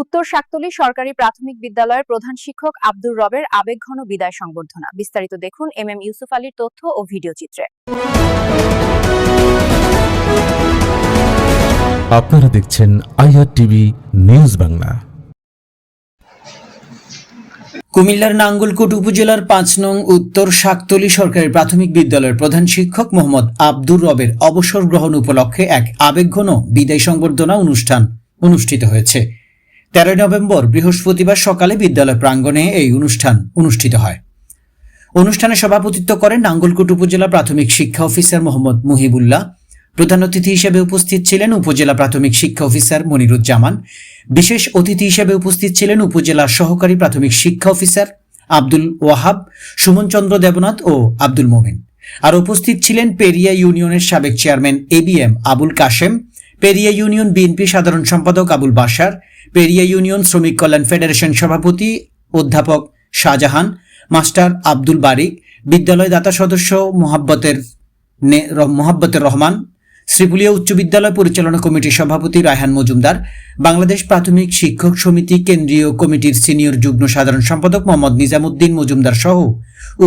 উত্তর শাকতলী সরকারি প্রাথমিক বিদ্যালয়ের প্রধান শিক্ষক আব্দুর রবের আবেগঘন বিদায় সংবর্ধনা। বিস্তারিত দেখুন এম এম ইউসুফ আলীর তথ্য ও ভিডিও চিত্রে। আপনারা দেখছেন আইআর টিভি নিউজ বাংলা। কুমিল্লার নাঙ্গলকোট উপজেলার পাঁচ নং উত্তর শাকতলী সরকারি প্রাথমিক বিদ্যালয়ের প্রধান শিক্ষক মোহাম্মদ আব্দুর রবের অবসর গ্রহণ উপলক্ষে এক আবেগঘন বিদায় সংবর্ধনা অনুষ্ঠান অনুষ্ঠিত হয়েছে। তেরোই নভেম্বর বৃহস্পতিবার সকালে বিদ্যালয় প্রাঙ্গণে এই অনুষ্ঠান অনুষ্ঠিত হয়। অনুষ্ঠানে সভাপতিত্ব করেন নাঙ্গলকোট উপজেলা প্রাথমিক শিক্ষা অফিসার মোহাম্মদ মুহিবুল্লাহ। প্রধান অতিথি হিসেবে উপস্থিত ছিলেন উপজেলা প্রাথমিক শিক্ষা অফিসার মনিরুজ্জামান। বিশেষ অতিথি হিসেবে উপস্থিত ছিলেন উপজেলা সহকারী প্রাথমিক শিক্ষা অফিসার আব্দুল ওয়াহাব সুমন চন্দ্র দেবনাথ ও আব্দুল মোমিন। আর উপস্থিত ছিলেন পেরিয়া ইউনিয়নের সাবেক chairman A B M Abul Kashem, Periya union BNP সাধারণ সম্পাদক আবুল বাসার পেরিয়া ইউনিয়ন শ্রমিক কল্যাণ ফেডারেশন সভাপতি অধ্যাপক শাহজাহান, মাস্টার আব্দুল বারিক, বিদ্যালয় দাতা সদস্য মোহাব্বতের মোহাব্বতের রহমান, শ্রীপুলিয়া উচ্চ বিদ্যালয় পরিচালনা কমিটির সভাপতি রায়হান মজুমদার, বাংলাদেশ প্রাথমিক শিক্ষক সমিতি কেন্দ্রীয় কমিটির সিনিয়র যুগ্ম সাধারণ সম্পাদক মোহাম্মদ নিজামুদ্দিন মজুমদার সহ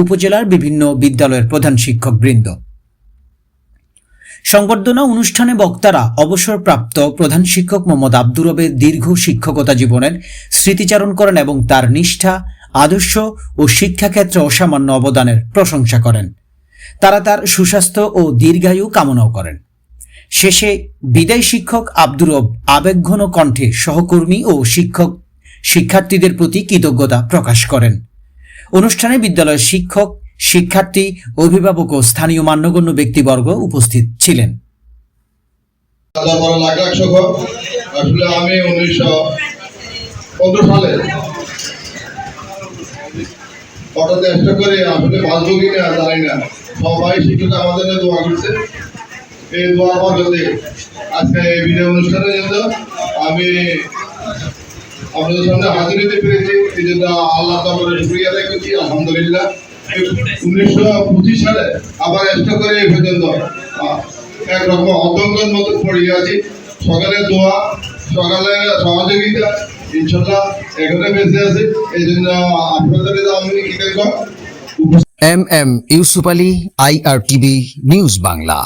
উপজেলার বিভিন্ন বিদ্যালয়ের প্রধান শিক্ষক বৃন্দ সংবর্ধনা অনুষ্ঠানে বক্তারা অবসরপ্রাপ্ত প্রধান শিক্ষক মোহাম্মদ আব্দুর রবের দীর্ঘ শিক্ষকতা জীবনের স্মৃতিচারণ করেন এবং তার নিষ্ঠা, আদর্শ ও শিক্ষাক্ষেত্রে অসামান্য অবদানের প্রশংসা করেন। তারা তার সুস্বাস্থ্য ও দীর্ঘায়ু কামনাও করেন। শেষে বিদায় শিক্ষক আব্দুর রব আবেগঘন কণ্ঠে সহকর্মী ও শিক্ষক শিক্ষার্থীদের প্রতি কৃতজ্ঞতা প্রকাশ করেন। অনুষ্ঠানে বিদ্যালয়ের শিক্ষক শিক্ষার্থী, অভিভাবক ও স্থানীয় মান্যগণ্য ব্যক্তিবর্গ উপস্থিত ছিলেন। আমি উনিশশো পনেরো সালে সবাই শিক্ষক আমাদের দোয়া করছে। এই দোয়ার আজকে এই বিদায় অনুষ্ঠানের জন্য আমি আপনাদের সামনে হাজির হতে পেরেছি। এই জন্য আল্লাহ শুকরিয়া আদায় করছি। আলহামদুলিল্লাহ। উনিশশো পঁচিশ সালে আবার করে এই একরকম অধ্যঙ্গের মতো পড়িয়ে আছি। সকালে দোয়া, সকালে সহযোগিতা, ইনশাল্লাহ এখানে বেঁচে এই জন্য আপনাদের আমি কৃতজ্ঞ। M M Yusuf Ali TV news Bangla.